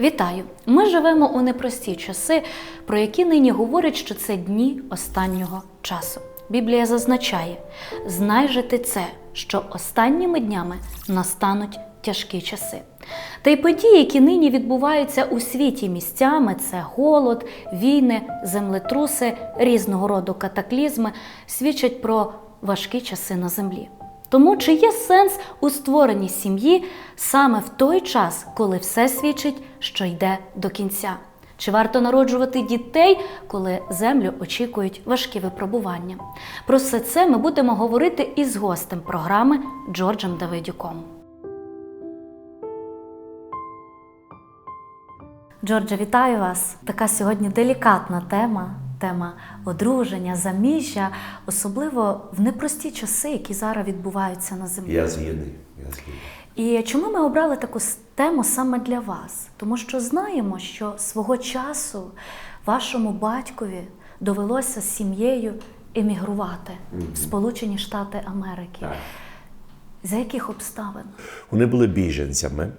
Вітаю! Ми живемо у непрості часи, про які нині говорять, що це дні останнього часу. Біблія зазначає: знай же ти це, що останніми днями настануть тяжкі часи. Та й події, які нині відбуваються у світі місцями, це голод, війни, землетруси, різного роду катаклізми, свідчать про важкі часи на землі. Тому чи є сенс у створенні сім'ї саме в той час, коли все свідчить, що йде до кінця? Чи варто народжувати дітей, коли землю очікують важкі випробування? Про все це ми будемо говорити із гостем програми Джорджем Давидюком. Джордже, вітаю вас! Така сьогодні делікатна тема. Тема одруження, заміжжя, особливо в непрості часи, які зараз відбуваються на землі. Я згідний. Я згідний. І чому ми обрали таку тему саме для вас? Тому що знаємо, що свого часу вашому батькові довелося з сім'єю емігрувати в Сполучені Штати Америки. Так. За яких обставин? Вони були біженцями,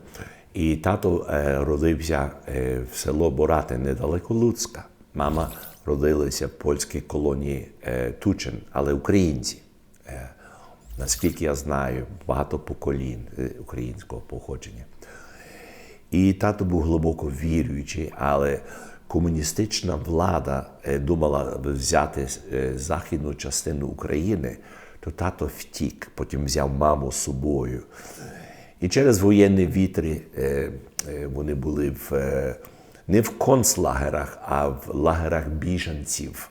і тато е, родився е, в село Борати недалеко Луцька. Мама родилася в польській колонії е, Тучин, але українці. Е, наскільки я знаю, багато поколінь е, українського походження. І тато був глибоко віруючий, але комуністична влада думала взяти західну частину України, то тато втік, потім взяв маму з собою. І через воєнні вітри вони були в, не в концлагерах, а в лагерах біженців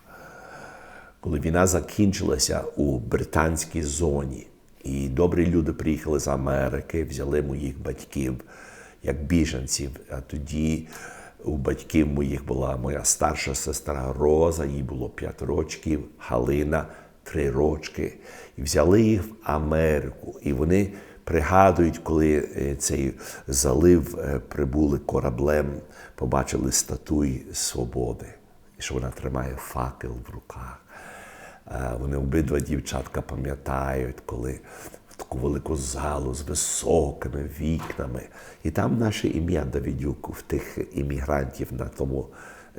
коли війна закінчилася у британській зоні, і добрі люди приїхали з Америки, взяли моїх батьків як біженців. А тоді у батьків моїх була моя старша сестра Роза, їй було 5 років, Галина 3 рочки. І взяли їх в Америку. І вони пригадують, коли е, цей залив е, прибули кораблем, побачили статуї свободи, і що вона тримає факел в руках. Е, Вони обидва дівчатка пам'ятають, коли в таку велику залу з високими вікнами. І там наше ім'я Давидюк в тих іммігрантів на тому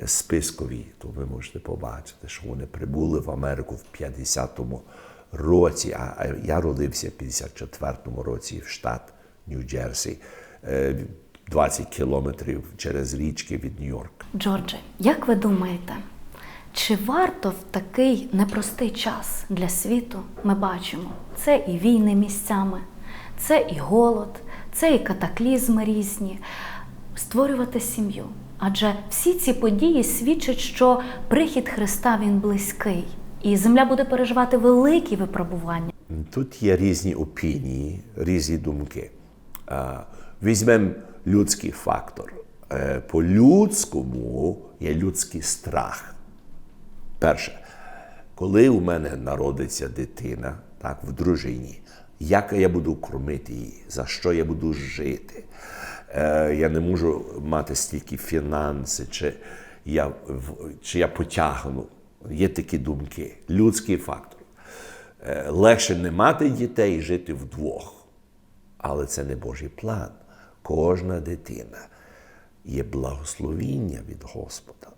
спискові, то ви можете побачити, що вони прибули в Америку в 50-му році, а а я родився в 54-му році в штат Нью-Джерсі, е, 20 кілометрів через річки від Нью-Йорка. Джордже, як ви думаєте, чи варто в такий непростий час для світу ми бачимо це і війни місцями, це і голод, це і катаклізми різні, створювати сім'ю? Адже всі ці події свідчать, що прихід Христа він близький, і земля буде переживати великі випробування. Тут є різні опінії, різні думки. Візьмемо людський фактор. Е, По-людському є людський страх. Перше, коли у мене народиться дитина, так, в дружині, як я буду кормити її, за що я буду жити? Е, Я не можу мати стільки фінанси, чи я, чи я потягну. Є такі думки. Людський фактор. Е, Легше не мати дітей і жити вдвох. Але це не Божий план. Кожна дитина є благословіння від Господа.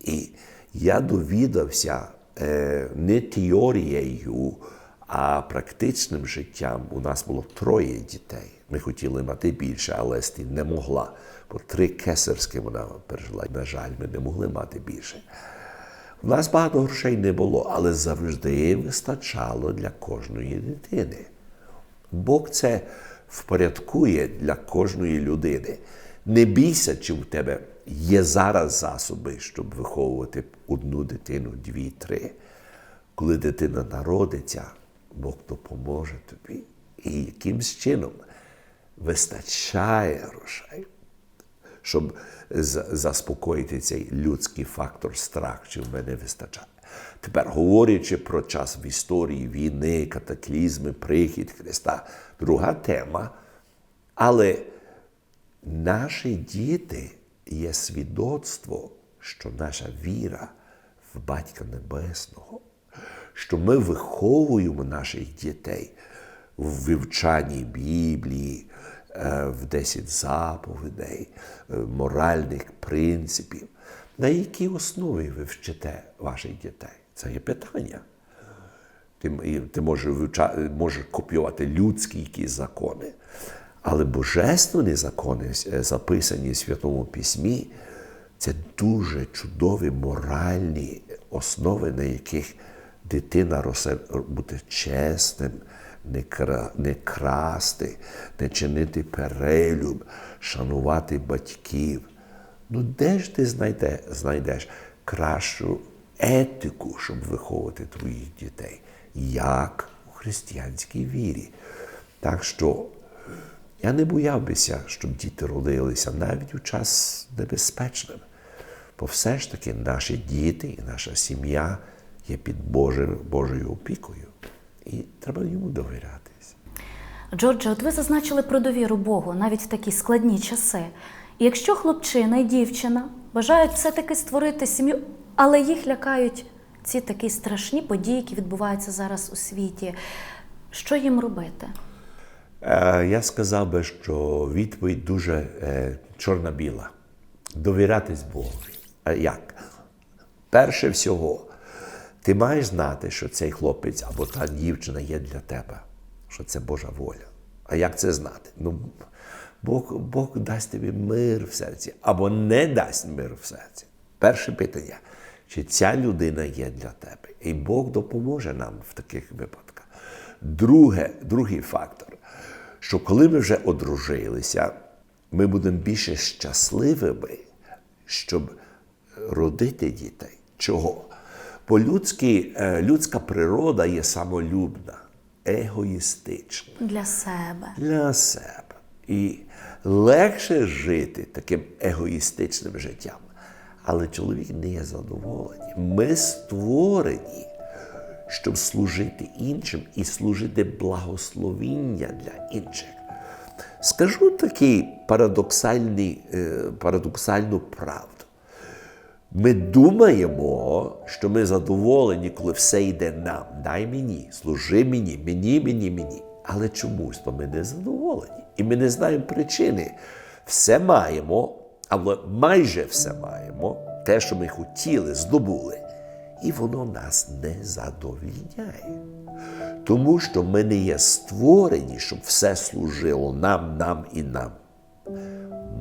І я довідався е, не теорією, а практичним життям. У нас було троє дітей. Ми хотіли мати більше, але Сті не могла. Бо три кесарські вона пережила. На жаль, ми не могли мати більше. У нас багато грошей не було, але завжди вистачало для кожної дитини. Бог це впорядкує для кожної людини. Не бійся, чи в тебе є зараз засоби, щоб виховувати одну дитину, дві, три. Коли дитина народиться, Бог допоможе тобі. І якимсь чином вистачає грошей щоб заспокоїти цей людський фактор страх, чи в мене вистачає. Тепер, говорячи про час в історії війни, катаклізми, прихід Христа, друга тема. Але наші діти є свідоцтво, що наша віра в Батька Небесного, що ми виховуємо наших дітей в вивчанні Біблії, в 10 заповідей, е, моральних принципів. На якій основі ви вчите ваших дітей? Це є питання. Ти, ти можеш, вивча- можеш копіювати людські якісь закони, але божественні закони, е, записані в Святому Письмі, це дуже чудові моральні основи, на яких дитина росте бути чесним, не, кра, не красти, не чинити перелюб, шанувати батьків. Ну де ж ти знайде, знайдеш кращу етику, щоб виховувати твоїх дітей, як у християнській вірі? Так що я не боявся, щоб діти родилися навіть у час небезпечним. Бо все ж таки наші діти і наша сім'я є під Божою, Божою опікою. І треба йому довірятись. Джордже, от ви зазначили про довіру Богу навіть в такі складні часи. І якщо хлопчина і дівчина бажають все-таки створити сім'ю, але їх лякають ці такі страшні події, які відбуваються зараз у світі, що їм робити? Е, Я сказав би, що відповідь дуже е, чорно-біла. Довірятись Богу. А як? Перше всього, ти маєш знати, що цей хлопець або та дівчина є для тебе, що це Божа воля. А як це знати? Ну, Бог, Бог дасть тобі мир в серці або не дасть мир в серці. Перше питання, чи ця людина є для тебе? І Бог допоможе нам в таких випадках. Друге, другий фактор, що коли ми вже одружилися, ми будемо більше щасливими, щоб родити дітей. Чого? Бо людський, е, людська природа є самолюбна, егоїстична Для себе. для себе. І легше жити таким егоїстичним життям. Але чоловік не є задоволений. Ми створені, щоб служити іншим і служити благословіння для інших. Скажу такий парадоксальний, е, парадоксальну правду. Ми думаємо, що ми задоволені, коли все йде нам. Дай мені, служи мені, мені, мені, мені. Але чомусь то ми не задоволені. І ми не знаємо причини. Все маємо, або майже все маємо, те, що ми хотіли, здобули. І воно нас не задовільняє. Тому що ми не є створені, щоб все служило нам, нам і нам.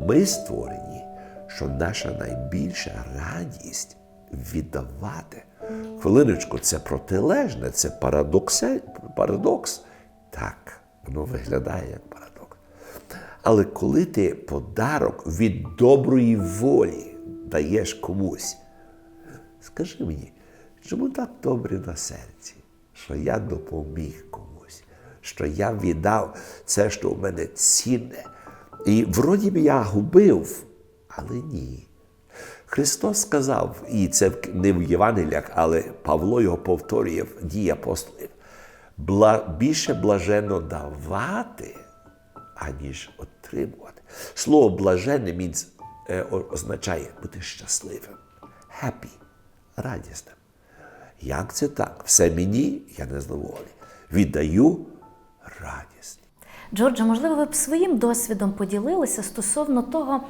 Ми створені, що наша найбільша радість віддавати. Хвилиночку, це протилежне, це парадоксе- парадокс. Так, воно виглядає як парадокс. Але коли ти подарок від доброї волі даєш комусь, скажи мені, чому так добре на серці, що я допоміг комусь, що я віддав це, що в мене цінне. І вроді б я губив, але ні. Христос сказав, і це не в Євангеліях, але Павло його повторює в дії апостолів. Більше блаженно давати, аніж отримувати. Слово блаженне е, означає бути щасливим, happy, радісним. Як це так? Все мені, я не задоволений. Віддаю радість. Джордже, можливо, ви б своїм досвідом поділилися стосовно того,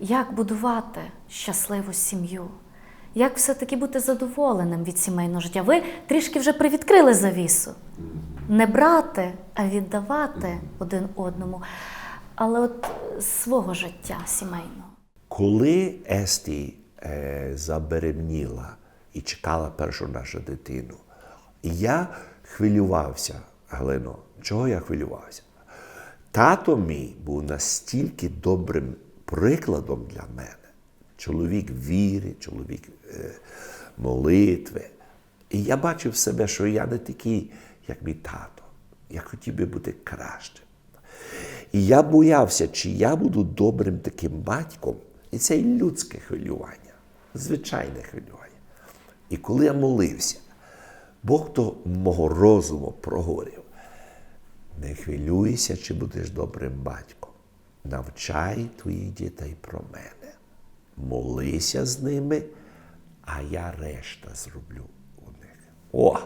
як будувати щасливу сім'ю, як все-таки бути задоволеним від сімейного життя. Ви трішки вже привідкрили завісу. Не брати, а віддавати один одному. Але от свого життя сімейного. Коли Есті е, забеременіла і чекала першу нашу дитину, я хвилювався, Галино. Чого я хвилювався? Тато мій був настільки добрим прикладом для мене. Чоловік віри, чоловік е, молитви. І я бачив себе, що я не такий, як мій тато. Я хотів би бути кращим. І я боявся, чи я буду добрим таким батьком, і це і людське хвилювання, звичайне хвилювання. І коли я молився, Бог до мого розуму проговорив: не хвилюйся, чи будеш добрим батьком. Навчай твоїх дітей про мене. Молися з ними, а я решта зроблю у них. О!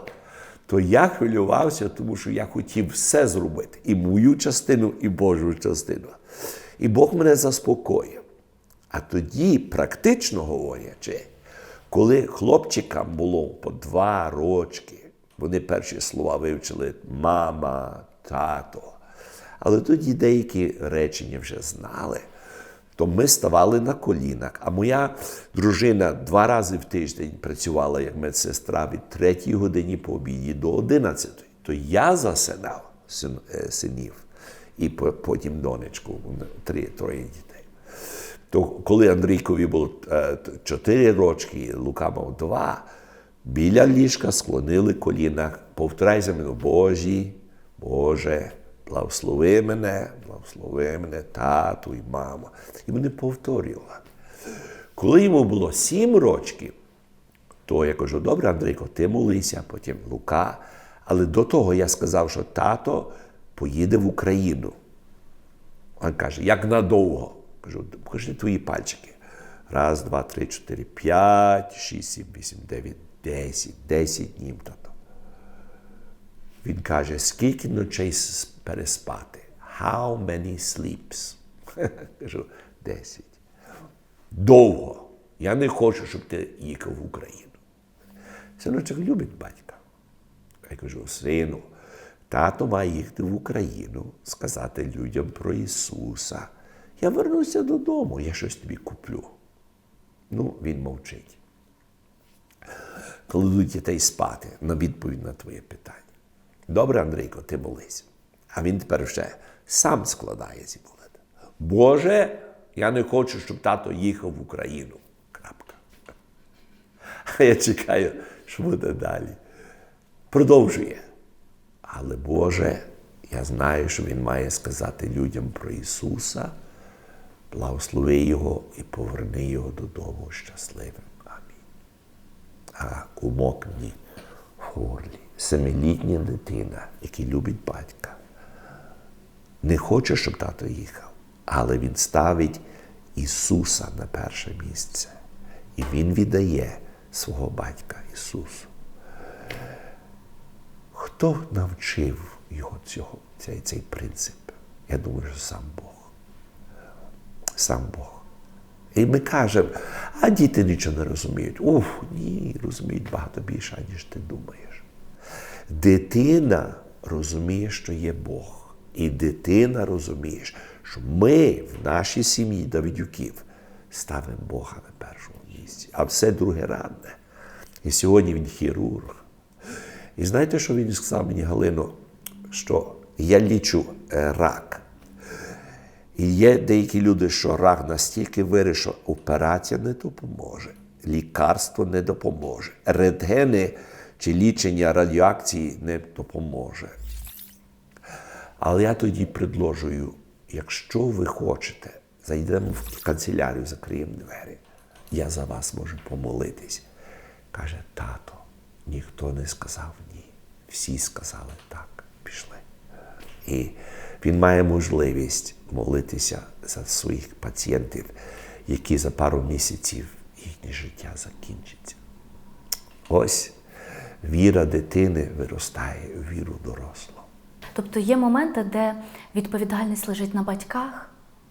то я хвилювався, тому що я хотів все зробити. І мою частину, і Божу частину. І Бог мене заспокоїв. А тоді, практично говорячи, коли хлопчикам було по два рочки, вони перші слова вивчили мама, тато. Але тоді деякі речення вже знали, то ми ставали на колінах. А моя дружина два рази в тиждень працювала як медсестра від 3 годині по обіді до 11. То я засинав син- е, синів і потім донечку, три, троє дітей. То коли Андрійкові було е, т- чотири рочки, Лука мав два, біля ліжка склонили коліна, повторяй за мною, Божі, Боже, благослови мене, благослови мене, тату і мама. І вони повторювали. Коли йому було сім рочків, то я кажу, добре, Андрійко, ти молися, потім Лука. Але до того я сказав, що тато поїде в Україну. Він каже, як надовго? Кажу, покажи твої пальчики. Раз, два, три, чотири, п'ять, шість, сім, вісім, дев'ять, десять, десять днів. Він каже, скільки ночей переспати? How many sleeps? Кажу, десять. Довго. Я не хочу, щоб ти їхав в Україну. Синочок любить батька. Я кажу, сину, тато має їхати в Україну, сказати людям про Ісуса. Я вернуся додому, я щось тобі куплю. Ну, він мовчить. Кладуть дітей спати на відповідь на твоє питання. Добре, Андрійко, ти молись. А він тепер вже сам складає ці молитви. Боже, я не хочу, щоб тато їхав в Україну. Крапка. А я чекаю, що буде далі. Продовжує. Але Боже, я знаю, що Він має сказати людям про Ісуса, благослови Його і поверни Його додому щасливим. Амінь. А кумок мені. Семилітня дитина, який любить батька. Не хоче, щоб тато їхав, але він ставить Ісуса на перше місце. І Він віддає свого батька Ісусу. Хто навчив його цього, цей, цей принцип? Я думаю, що сам Бог. Сам Бог. І ми кажемо, а діти нічого не розуміють. Уф, ні, розуміють багато більше, ніж ти думаєш. Дитина розуміє, що є Бог. І дитина розуміє, що ми в нашій сім'ї Давидюків ставимо Бога на першому місці, а все друге радне. І сьогодні він хірург. І знаєте, що він сказав мені, Галино, що я лічу е, рак. І є деякі люди, що рак настільки виріс, що операція не допоможе, лікарство не допоможе, рентгени чи лічення радіоакції не допоможе. Але я тоді предложую, якщо ви хочете, зайдемо в канцелярію, закриємо двері, я за вас можу помолитись. Каже, тато, ніхто не сказав ні. Всі сказали так, пішли. І він має можливість молитися за своїх пацієнтів, які за пару місяців їхнє життя закінчиться. Ось віра дитини виростає у віру дорослого. Тобто є моменти, де відповідальність лежить на батьках,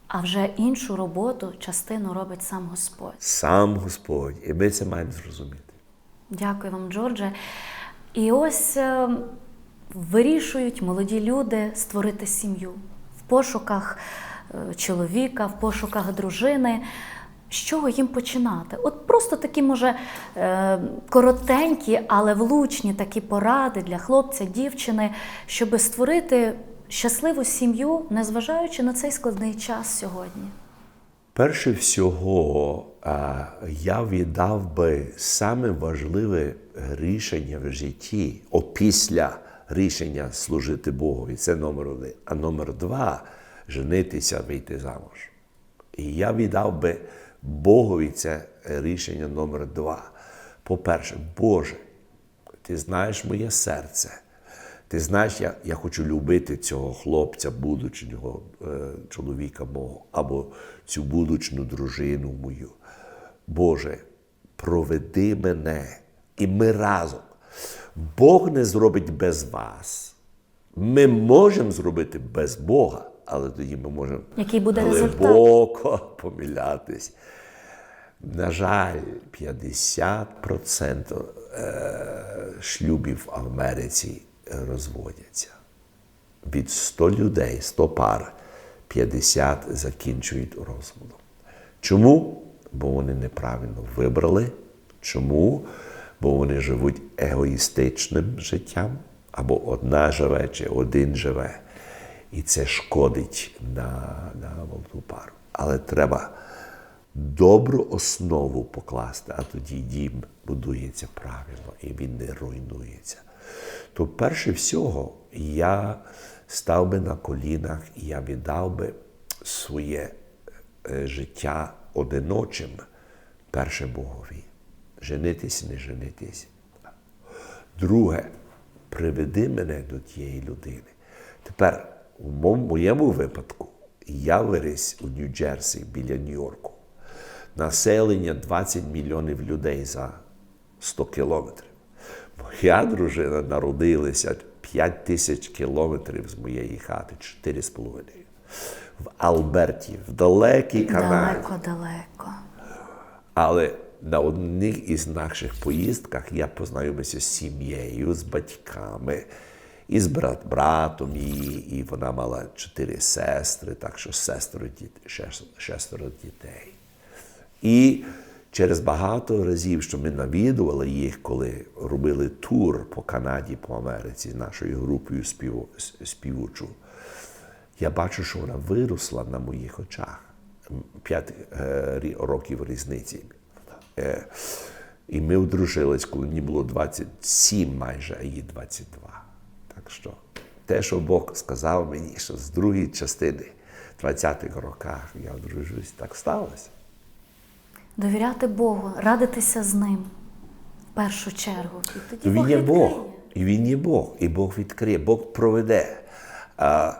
а вже іншу роботу, частину робить сам Господь. Сам Господь, і ми це маємо зрозуміти. Дякую вам, Джордже. І ось е, вирішують молоді люди створити сім'ю в пошуках е, чоловіка, в пошуках дружини. З чого їм починати? От просто такі, може, е, коротенькі, але влучні такі поради для хлопця, дівчини, щоб створити щасливу сім'ю, незважаючи на цей складний час сьогодні. Перше всього, я віддав би саме важливе рішення в житті, опісля рішення служити Богові. Це номер один. А номер два женитися, вийти замуж. І я віддав би Богові це рішення номер два. По-перше, Боже, ти знаєш моє серце. Ти знаєш, я, я хочу любити цього хлопця, будучого е, чоловіка мого, або цю будучну дружину мою. Боже, проведи мене, і ми разом Бог не зробить без вас. Ми можемо зробити без Бога, але тоді ми можемо Який буде результат? глибоко помилятись. На жаль, 50% е, шлюбів в Америці розводяться. Від 100 людей, 100 пар, 50 закінчують розводом. Чому? Бо вони неправильно вибрали. Чому? Бо вони живуть егоїстичним життям, або одна живе, чи один живе. І це шкодить на, на молоду пару. Але треба добру основу покласти, а тоді дім будується правильно і він не руйнується. То перше всього я став би на колінах і я віддав би своє е, життя одиночим перше Богові. Женитись, не женитись. Друге, приведи мене до тієї людини. Тепер, у моєму випадку, я виріс у Нью-Джерсі біля Нью-Йорку. Населення 20 мільйонів людей за 100 кілометрів. Моя дружина народилася 5 тисяч кілометрів з моєї хати, 4,5. В Алберті, в далекій Канаді. Далеко, далеко. Але на одних із наших поїздках я познайомився з сім'єю, з батьками, і з брат, братом її, і вона мала чотири сестри, так що сестеро діт, шестеро дітей. І через багато разів, що ми навідували їх, коли робили тур по Канаді, по Америці з нашою групою спів, співучу, я бачу, що вона виросла на моїх очах. П'ять е, років різниці. Е, і ми одружились, коли мені було 27 майже, а їй 22. Що те, що Бог сказав мені, що з другої частини 20-х роках я одружусь, так сталося. Довіряти Богу, радитися з ним в першу чергу. І тоді То він Бог є відкриє. Бог. І він є Бог, і Бог відкриє, Бог проведе. А,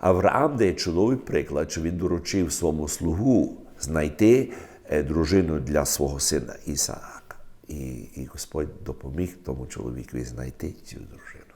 Авраам дає чудовий приклад, що він доручив своєму слугу знайти е, дружину для свого сина Ісаака. І, і Господь допоміг тому чоловікові знайти цю дружину.